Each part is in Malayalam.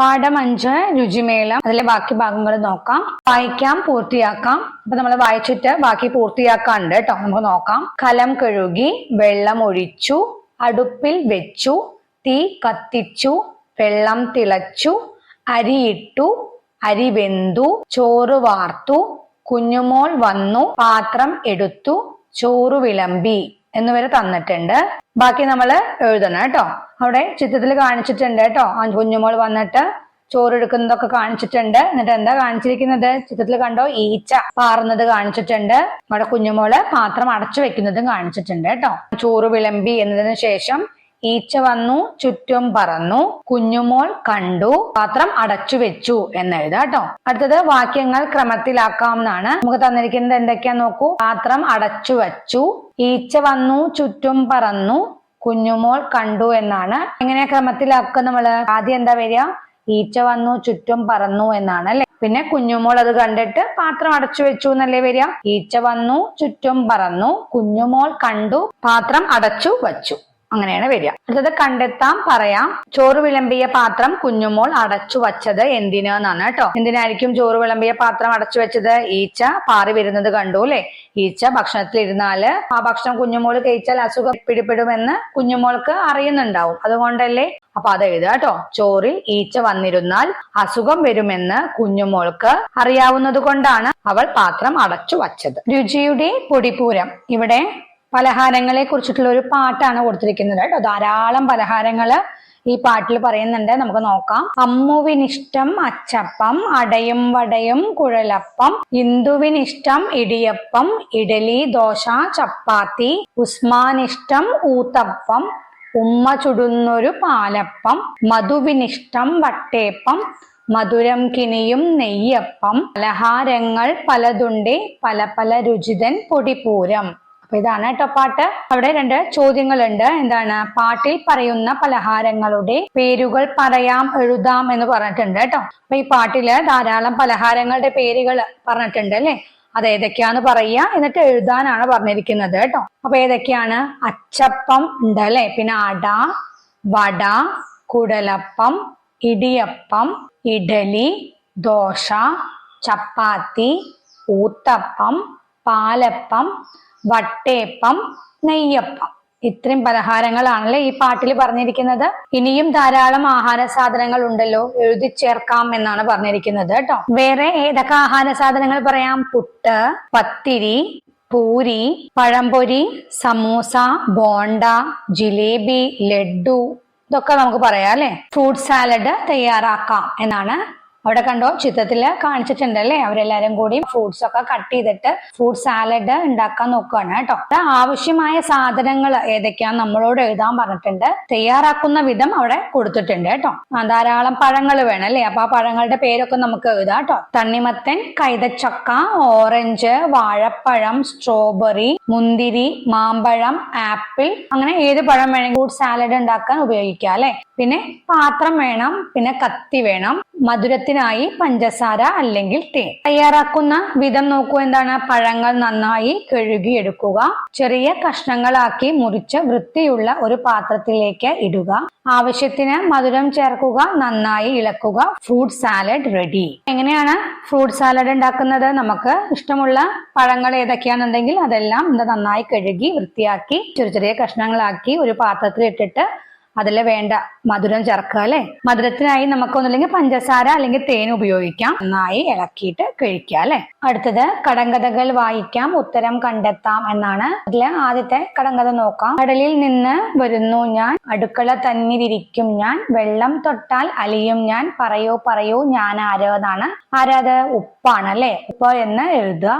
പാഠം അഞ്ച് രുചിമേളം അതിലെ ബാക്കി ഭാഗങ്ങൾ നോക്കാം. വായിക്കാം പൂർത്തിയാക്കാം. അപ്പൊ നമ്മൾ വായിച്ചിട്ട് ബാക്കി പൂർത്തിയാക്കാണ്ട് കേട്ടോ നമുക്ക് നോക്കാം. കലം കഴുകി വെള്ളം ഒഴിച്ചു അടുപ്പിൽ വെച്ചു തീ കത്തിച്ചു വെള്ളം തിളച്ചു അരിയിട്ടു അരി വെന്തു ചോറ് വാർത്തു കുഞ്ഞുമോൾ വന്നു പാത്രം എടുത്തു ചോറ് വിളമ്പി. എന്നുവരെ തന്നിട്ടുണ്ട്. ബാക്കി നമ്മൾ എഴുതണം കേട്ടോ. അവിടെ ചിത്രത്തിൽ കാണിച്ചിട്ടുണ്ട് കേട്ടോ. ആ കുഞ്ഞുമോൾ വന്നിട്ട് ചോറ് എടുക്കുന്നതൊക്കെ കാണിച്ചിട്ടുണ്ട്. എന്നിട്ട് എന്താ കാണിച്ചിരിക്കുന്നത്? ചിത്രത്തിൽ കണ്ടോ? ഈച്ച പാറുന്നത് കാണിച്ചിട്ടുണ്ട്. നമ്മുടെ കുഞ്ഞുമോൾ പാത്രം അടച്ചു വെക്കുന്നതും കാണിച്ചിട്ടുണ്ട് കേട്ടോ. ചോറ് വിളമ്പി എന്നതിന് ശേഷം ഈച്ച വന്നു ചുറ്റും പറന്നു കുഞ്ഞുമോൾ കണ്ടു പാത്രം അടച്ചു വെച്ചു എന്നെഴുതാം കേട്ടോ. അടുത്തത് വാക്യങ്ങൾ ക്രമത്തിലാക്കാം എന്നാണ്. നമുക്ക് തന്നിരിക്കുന്നത് എന്തൊക്കെയാ നോക്കൂ. പാത്രം അടച്ചു വച്ചു ഈച്ച വന്നു ചുറ്റും പറന്നു കുഞ്ഞുമോൾ കണ്ടു എന്നാണ്. എങ്ങനെ ക്രമത്തിലാക്കുക നമ്മൾ? ആദ്യം എന്താ വരിക? ഈച്ച വന്നു ചുറ്റും പറന്നു എന്നാണ് അല്ലെ? പിന്നെ കുഞ്ഞുമോൾ അത് കണ്ടിട്ട് പാത്രം അടച്ചു വെച്ചു എന്നല്ലേ വരിക? ഈച്ച വന്നു ചുറ്റും പറന്നു കുഞ്ഞുമോൾ കണ്ടു പാത്രം അടച്ചു വച്ചു. അങ്ങനെയാണ് വരിക. അടുത്തത് കണ്ടെത്താം പറയാം. ചോറ് വിളമ്പിയ പാത്രം കുഞ്ഞുമോൾ അടച്ചു വച്ചത് എന്തിനാന്നാണ് കേട്ടോ. എന്തിനായിരിക്കും ചോറ് വിളമ്പിയ പാത്രം അടച്ചു വെച്ചത്? ഈച്ച പാറി വരുന്നത് കണ്ടു അല്ലെ? ഈച്ച ഭക്ഷണത്തിൽ ഇരുന്നാൽ ആ ഭക്ഷണം കുഞ്ഞുമോൾ കഴിച്ചാൽ അസുഖം പിടിപ്പെടുമെന്ന് കുഞ്ഞുമോൾക്ക് അറിയുന്നുണ്ടാവും. അതുകൊണ്ടല്ലേ? അപ്പൊ അത് എഴുതുക കേട്ടോ. ചോറിൽ ഈച്ച വന്നിരുന്നാൽ അസുഖം വരുമെന്ന് കുഞ്ഞുമോൾക്ക് അറിയാവുന്നത് കൊണ്ടാണ് അവൾ പാത്രം അടച്ചു വച്ചത്. രുചിയുടെ പൊടിപൂരം. ഇവിടെ പലഹാരങ്ങളെ കുറിച്ചിട്ടുള്ള ഒരു പാട്ടാണ് കൊടുത്തിരിക്കുന്നത് കേട്ടോ. ധാരാളം പലഹാരങ്ങൾ ഈ പാട്ടിൽ പറയുന്നുണ്ട്. നമുക്ക് നോക്കാം. അമ്മുവിനിഷ്ടം അച്ചപ്പം അടയും വടയും കുഴലപ്പം ഇന്ദുവിനിഷ്ടം ഇടിയപ്പം ഇഡലി ദോശ ചപ്പാത്തി ഉസ്മാനിഷ്ടം ഊത്തപ്പം ഉമ്മ ചുടുന്നൊരു പാലപ്പം മധുവിനിഷ്ടം വട്ടേപ്പം മധുരം കിനിയും നെയ്യപ്പം പലഹാരങ്ങൾ പലതുണ്ട് പല പല രുചിതൻ പൊടിപൂരം. അപ്പൊ ഇതാണ് കേട്ടോ പാട്ട്. അവിടെ രണ്ട് ചോദ്യങ്ങളുണ്ട്. എന്താണ്? പാട്ടിൽ പറയുന്ന പലഹാരങ്ങളുടെ പേരുകൾ പറയാം എഴുതാം എന്ന് പറഞ്ഞിട്ടുണ്ട് കേട്ടോ അപ്പൊ ഈ പാട്ടിൽ ധാരാളം പലഹാരങ്ങളുടെ പേരുകൾ പറഞ്ഞിട്ടുണ്ട് അല്ലെ? അത് ഏതൊക്കെയാന്ന് പറയുക എന്നിട്ട് എഴുതാനാണ് പറഞ്ഞിരിക്കുന്നത് കേട്ടോ അപ്പൊ ഏതൊക്കെയാണ്? അച്ചപ്പം ഉണ്ട് അല്ലെ? പിന്നെ അട വട കുടലപ്പം ഇടിയപ്പം ഇഡലി ദോശ ചപ്പാത്തി ഊത്തപ്പം പാലപ്പം വട്ടേപ്പം നെയ്യപ്പം. ഇത്രയും പലഹാരങ്ങളാണല്ലേ ഈ പാട്ടിൽ പറഞ്ഞിരിക്കുന്നത്? ഇനിയും ധാരാളം ആഹാര സാധനങ്ങൾ ഉണ്ടല്ലോ എഴുതി ചേർക്കാം എന്നാണ് പറഞ്ഞിരിക്കുന്നത് കേട്ടോ. വേറെ ഏതൊക്കെ ആഹാര സാധനങ്ങൾ പറയാം? പുട്ട് പത്തിരി പൂരി പഴംപൊരി സമൂസ ബോണ്ട ജിലേബി ലഡു ഇതൊക്കെ നമുക്ക് പറയാം അല്ലെ? ഫ്രൂട്ട് സാലഡ് തയ്യാറാക്കാം എന്നാണ് അവിടെ കണ്ടോ? ചിത്രത്തിൽ കാണിച്ചിട്ടുണ്ട് അല്ലേ അവരെല്ലാരും കൂടി ഫ്രൂട്ട്സ് ഒക്കെ കട്ട് ചെയ്തിട്ട് ഫ്രൂട്ട് സാലഡ് ഉണ്ടാക്കാൻ നോക്കുകയാണ് കേട്ടോ. ആവശ്യമായ സാധനങ്ങൾ ഏതൊക്കെയാന്ന് നമ്മളോട് എഴുതാൻ പറഞ്ഞിട്ടുണ്ട്. തയ്യാറാക്കുന്ന വിധം അവിടെ കൊടുത്തിട്ടുണ്ട് കേട്ടോ. ധാരാളം പഴങ്ങൾ വേണം അല്ലേ? അപ്പൊ ആ പഴങ്ങളുടെ പേരൊക്കെ നമുക്ക് എഴുതാം കേട്ടോ. തണ്ണിമത്തൻ കൈതച്ചക്ക ഓറഞ്ച് വാഴപ്പഴം സ്ട്രോബെറി മുന്തിരി മാമ്പഴം ആപ്പിൾ അങ്ങനെ ഏത് പഴം വേണമെങ്കിൽ ഫ്രൂട്ട് സാലഡ് ഉണ്ടാക്കാൻ ഉപയോഗിക്കാം അല്ലെ? പിന്നെ പാത്രം വേണം പിന്നെ കത്തി വേണം മധുരത്തിനായി പഞ്ചസാര അല്ലെങ്കിൽ തേൻ. തയ്യാറാക്കുന്ന വിധം നോക്കൂ എന്താണ്. പഴങ്ങൾ നന്നായി കഴുകിയെടുക്കുക. ചെറിയ കഷ്ണങ്ങളാക്കി മുറിച്ച് വൃത്തിയുള്ള ഒരു പാത്രത്തിലേക്ക് ഇടുക. ആവശ്യത്തിന് മധുരം ചേർക്കുക നന്നായി ഇളക്കുക. Fruit salad ready. എങ്ങനെയാണ് ഫ്രൂട്ട് സാലഡ് ഉണ്ടാക്കുന്നത്? നമുക്ക് ഇഷ്ടമുള്ള പഴങ്ങൾ ഏതൊക്കെയാണെന്നുണ്ടെങ്കിൽ അതെല്ലാം നന്നായി കഴുകി വൃത്തിയാക്കി ചെറിയ ചെറിയ കഷ്ണങ്ങളാക്കി ഒരു പാത്രത്തിൽ ഇട്ടിട്ട് അതിൽ വേണ്ട? മധുരം ചേർക്കുക അല്ലെ? മധുരത്തിനായി നമുക്ക് ഒന്നുമില്ലെങ്കിൽ പഞ്ചസാര അല്ലെങ്കിൽ തേൻ ഉപയോഗിക്കാം. നന്നായി ഇളക്കിയിട്ട് കഴിക്കുക അല്ലെ? അടുത്തത് കടങ്കഥകൾ വായിക്കാം ഉത്തരം കണ്ടെത്താം എന്നാണ്. അതിൽ ആദ്യത്തെ കടങ്കഥ നോക്കാം. കടലിൽ നിന്ന് വരുന്നു ഞാൻ അടുക്കള തന്നിരിക്കും ഞാൻ വെള്ളം തൊട്ടാൽ അലിയും ഞാൻ പറയൂ പറയൂ ഞാൻ ആരോ എന്നാണ്. ആരാത് ഉപ്പാണ് അല്ലെ? ഉപ്പ് എന്ന് എഴുതുക.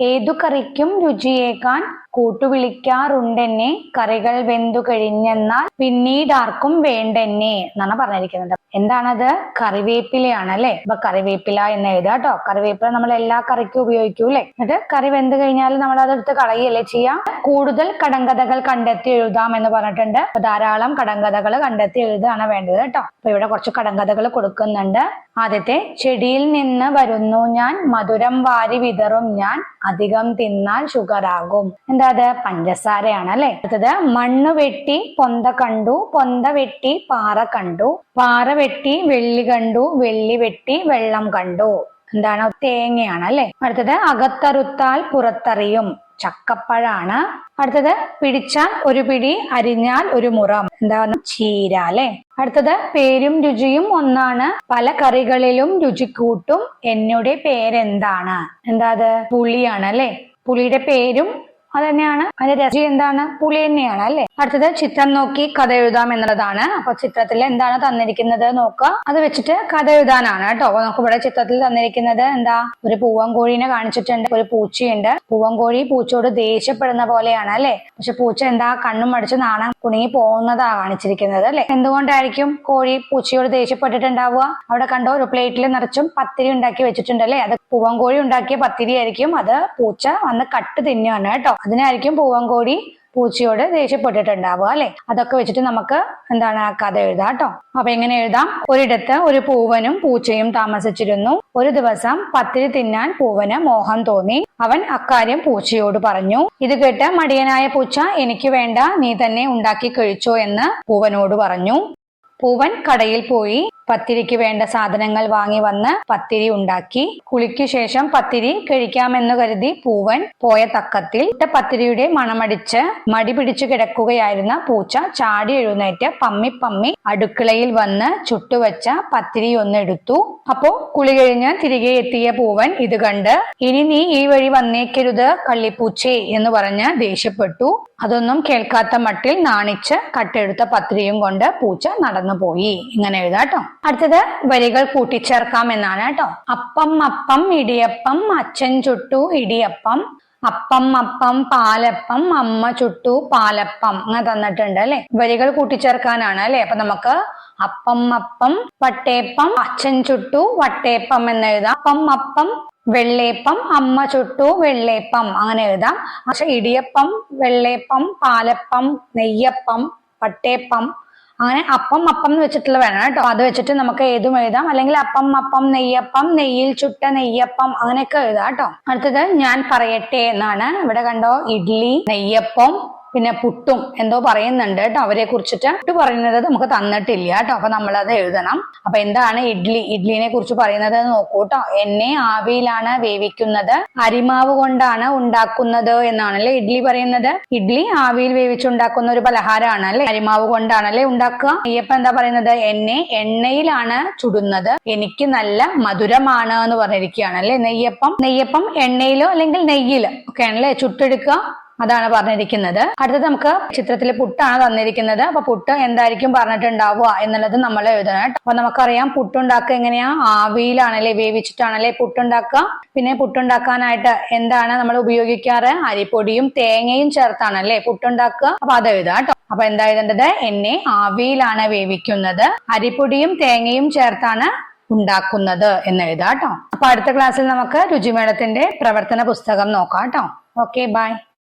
ഏതു കറിക്കും രുചിയേക്കാൻ കൂട്ടുവിളിക്കാറുണ്ടെന്നെ കറികൾ വെന്തു കഴിഞ്ഞെന്നാൽ പിന്നീട് ആർക്കും വേണ്ടെന്നെ എന്നാണ് പറഞ്ഞിരിക്കുന്നത്. എന്താണത്? കറിവേപ്പിലയാണ് അല്ലെ അപ്പൊ കറിവേപ്പില എന്ന് എഴുതുക കേട്ടോ കറിവേപ്പില നമ്മൾ എല്ലാ കറിക്കും ഉപയോഗിക്കൂ അല്ലെ? എന്നിട്ട് കറി വെന്ത് കഴിഞ്ഞാൽ നമ്മൾ അതെടുത്ത് കളയല്ലേ ചെയ്യാം? കൂടുതൽ കടങ്കഥകൾ കണ്ടെത്തി എഴുതാം എന്ന് പറഞ്ഞിട്ടുണ്ട്. അപ്പൊ ധാരാളം കടങ്കഥകൾ കണ്ടെത്തി എഴുതുകയാണ് വേണ്ടത് കേട്ടോ അപ്പൊ ഇവിടെ കുറച്ച് കടങ്കഥകൾ കൊടുക്കുന്നുണ്ട്. ആദ്യത്തെ ചെടിയിൽ നിന്ന് വരുന്നു ഞാൻ മധുരം വാരി വിതറും ഞാൻ അധികം തിന്നാൽ ഷുഗർ ആകും എന്താ എന്താ അത് പഞ്ചസാരയാണ് അല്ലെ? അടുത്തത് മണ്ണ് വെട്ടി പൊന്ത കണ്ടു പൊന്ത വെട്ടി പാറ കണ്ടു പാറ വെട്ടി വെള്ളി കണ്ടു വെള്ളി വെട്ടി വെള്ളം കണ്ടു. എന്താണ്? തേങ്ങയാണ് അല്ലെ? അടുത്തത് അകത്തറുത്താൽ പുറത്തറിയും ചക്കപ്പഴാണ്. അടുത്തത് പിടിച്ചാൽ ഒരു പിടി അരിഞ്ഞാൽ ഒരു മുറം. എന്താണ്? ചീര അല്ലെ? അടുത്തത് പേരും രുചിയും ഒന്നാണ്. പല കറികളിലും രുചിക്കൂട്ടും എന്നുടെ പേരെന്താണ്? എന്താ അത്? പുളിയാണ് അല്ലെ? പുളിയുടെ പേരും അത് തന്നെയാണ് അതിന്റെ രചി എന്താണ്? പുളി തന്നെയാണ് അല്ലെ? അടുത്തത് ചിത്രം നോക്കി കഥ എഴുതാം എന്നുള്ളതാണ്. അപ്പൊ ചിത്രത്തിൽ എന്താണ് തന്നിരിക്കുന്നത് നോക്കുക. അത് വെച്ചിട്ട് കഥ എഴുതാനാണ് കേട്ടോ. നമുക്ക് ഇവിടെ ചിത്രത്തിൽ തന്നിരിക്കുന്നത് എന്താ? ഒരു പൂവൻകോഴീനെ കാണിച്ചിട്ടുണ്ട്. ഒരു പൂച്ചയുണ്ട്. പൂവൻകോഴി പൂച്ചയോട് ദേഷ്യപ്പെടുന്ന പോലെയാണ് അല്ലെ? പക്ഷെ പൂച്ച എന്താ? കണ്ണും അടിച്ച് നാണം കുണുങ്ങി പോകുന്നതാ കാണിച്ചിരിക്കുന്നത് അല്ലെ? എന്തുകൊണ്ടായിരിക്കും കോഴി പൂച്ചയോട് ദേഷ്യപ്പെട്ടിട്ടുണ്ടാവുക? അവിടെ കണ്ടോ? ഒരു പ്ലേറ്റിൽ നിറച്ചും പത്തിരി ഉണ്ടാക്കി വെച്ചിട്ടുണ്ട് അല്ലെ? അത് പൂവൻകോഴി ഉണ്ടാക്കിയ പത്തിരി ആയിരിക്കും. അത് പൂച്ച വന്ന് കട്ട് തിന്നുകയാണ് കേട്ടോ. അതിനായിരിക്കും പൂവങ്കോടി പൂച്ചയോട് ദേഷ്യപ്പെട്ടിട്ടുണ്ടാവുക അല്ലെ? അതൊക്കെ വെച്ചിട്ട് നമുക്ക് എന്താണ് ആ കഥ എഴുതാം കേട്ടോ. അപ്പൊ എങ്ങനെ എഴുതാം? ഒരിടത്ത് ഒരു പൂവനും പൂച്ചയും താമസിച്ചിരുന്നു. ഒരു ദിവസം പത്തിരി തിന്നാൻ പൂവന് മോഹം തോന്നി. അവൻ അക്കാര്യം പൂച്ചയോട് പറഞ്ഞു. ഇത് കേട്ട് മടിയനായ പൂച്ച എനിക്ക് വേണ്ട നീ തന്നെ ഉണ്ടാക്കി കഴിച്ചോ എന്ന് പൂവനോട് പറഞ്ഞു. പൂവൻ കടയിൽ പോയി. പത്തിരിക്ക് വേണ്ട സാധനങ്ങൾ വാങ്ങി വന്ന് പത്തിരി ഉണ്ടാക്കി. കുളിക്ക് ശേഷം പത്തിരി കഴിക്കാമെന്ന് കരുതി പൂവൻ പോയ തക്കത്തിൽ പത്തിരിയുടെ മണമടിച്ച് മടി പിടിച്ചു കിടക്കുകയായിരുന്ന പൂച്ച ചാടി എഴുന്നേറ്റ് പമ്മി പമ്മി അടുക്കളയിൽ വന്ന് ചുട്ടുവച്ച പത്തിരി ഒന്നെടുത്തു. അപ്പോ കുളി കഴിഞ്ഞ് തിരികെ എത്തിയ പൂവൻ ഇത് കണ്ട് ഇനി നീ ഈ വഴി വന്നേക്കരുത് കള്ളിപ്പൂച്ചേ എന്ന് പറഞ്ഞ് ദേഷ്യപ്പെട്ടു. അതൊന്നും കേൾക്കാത്ത മട്ടിൽ നാണിച്ച് കട്ടെടുത്ത പത്രിയും കൊണ്ട് പൂച്ച നടന്നുപോയി ഇങ്ങനെ എഴുതാട്ടോ. അടുത്തത് വരികൾ കൂട്ടിച്ചേർക്കാം എന്നാണ് കേട്ടോ. അപ്പം അപ്പം ഇടിയപ്പം അച്ഛൻ ചുട്ടു ഇടിയപ്പം. അപ്പം അപ്പം പാലപ്പം അമ്മ ചുട്ടു പാലപ്പം. അങ്ങനെ തന്നിട്ടുണ്ട് അല്ലെ? വരികൾ കൂട്ടിച്ചേർക്കാനാണ് അല്ലെ? അപ്പൊ നമുക്ക് അപ്പം അപ്പം വട്ടേപ്പം അച്ഛൻ ചുട്ടു വട്ടേപ്പം എന്ന് എഴുതാം. അപ്പം അപ്പം വെള്ളേപ്പം അമ്മ ചുട്ടു വെള്ളേപ്പം അങ്ങനെ എഴുതാം. പക്ഷെ ഇടിയപ്പം വെള്ളേപ്പം പാലപ്പം നെയ്യപ്പം പട്ടേപ്പം അങ്ങനെ അപ്പം അപ്പം എന്ന് വെച്ചിട്ടുള്ള വേണം കേട്ടോ. അത് വെച്ചിട്ട് നമുക്ക് ഏതും എഴുതാം. അല്ലെങ്കിൽ അപ്പം അപ്പം നെയ്യപ്പം നെയ്യിൽ ചുട്ട നെയ്യപ്പം അങ്ങനെയൊക്കെ എഴുതാം കേട്ടോ. അടുത്തത് ഞാൻ പറയട്ടെ എന്നാണ്. ഇവിടെ കണ്ടോ ഇഡ്ലി നെയ്യപ്പം പിന്നെ പുട്ടും എന്തോ പറയുന്നുണ്ട് കേട്ടോ അവരെ കുറിച്ചിട്ട്. പുട്ട് പറയുന്നത് നമുക്ക് തന്നിട്ടില്ല കേട്ടോ. അപ്പൊ നമ്മൾ അത് എഴുതണം. അപ്പൊ എന്താണ് ഇഡ്ലി? ഇഡ്ലിനെ കുറിച്ച് പറയുന്നത് നോക്കൂ കേട്ടോ. എന്നെ ആവിയിലാണ് വേവിക്കുന്നത്. അരിമാവ് കൊണ്ടാണ് ഉണ്ടാക്കുന്നത് എന്നാണല്ലേ ഇഡ്ലി പറയുന്നത്? ഇഡ്ലി ആവിയിൽ വേവിച്ചുണ്ടാക്കുന്ന ഒരു പലഹാരമാണ് അല്ലെ? അരിമാവ് കൊണ്ടാണല്ലേ ഉണ്ടാക്കുക. അയ്യപ്പ എന്താ പറയുന്നത്? എന്നെ എണ്ണയിലാണ് ചുടുന്നത്. എനിക്ക് നല്ല മധുരമാണ് എന്ന് പറഞ്ഞിരിക്കുകയാണ് അല്ലെ നെയ്യപ്പം? നെയ്യപ്പം എണ്ണയിലോ അല്ലെങ്കിൽ നെയ്യിലോ ഒക്കെ ആണല്ലേ ചുട്ടെടുക്കുക? അതാണ് പറഞ്ഞിരിക്കുന്നത്. അടുത്തത് നമുക്ക് ചിത്രത്തിൽ പുട്ടാണ് തന്നിരിക്കുന്നത്. അപ്പൊ പുട്ട് എന്തായിരിക്കും പറഞ്ഞിട്ടുണ്ടാവുക എന്നുള്ളത് നമ്മൾ എഴുതണം അപ്പൊ നമുക്കറിയാം പുട്ടുണ്ടാക്കുക എങ്ങനെയാ? ആവിയിലാണല്ലേ വേവിച്ചിട്ടാണല്ലേ പുട്ടുണ്ടാക്കുക. പിന്നെ പുട്ടുണ്ടാക്കാനായിട്ട് എന്താണ് നമ്മൾ ഉപയോഗിക്കാറ്? അരിപ്പൊടിയും തേങ്ങയും ചേർത്താണല്ലേ പുട്ടുണ്ടാക്കുക. അപ്പൊ അത് എഴുതാം കേട്ടോ. അപ്പൊ എന്താ എഴുതേണ്ടത്? എന്നെ ആവിയിലാണ് വേവിക്കുന്നത്. അരിപ്പൊടിയും തേങ്ങയും ചേർത്താണ് ഉണ്ടാക്കുന്നത് എന്ന് എഴുതാം കേട്ടോ. അപ്പൊ അടുത്ത ക്ലാസ്സിൽ നമുക്ക് രുചിമേളത്തിന്റെ പ്രവർത്തന പുസ്തകം നോക്കാം കേട്ടോ. Okay bye.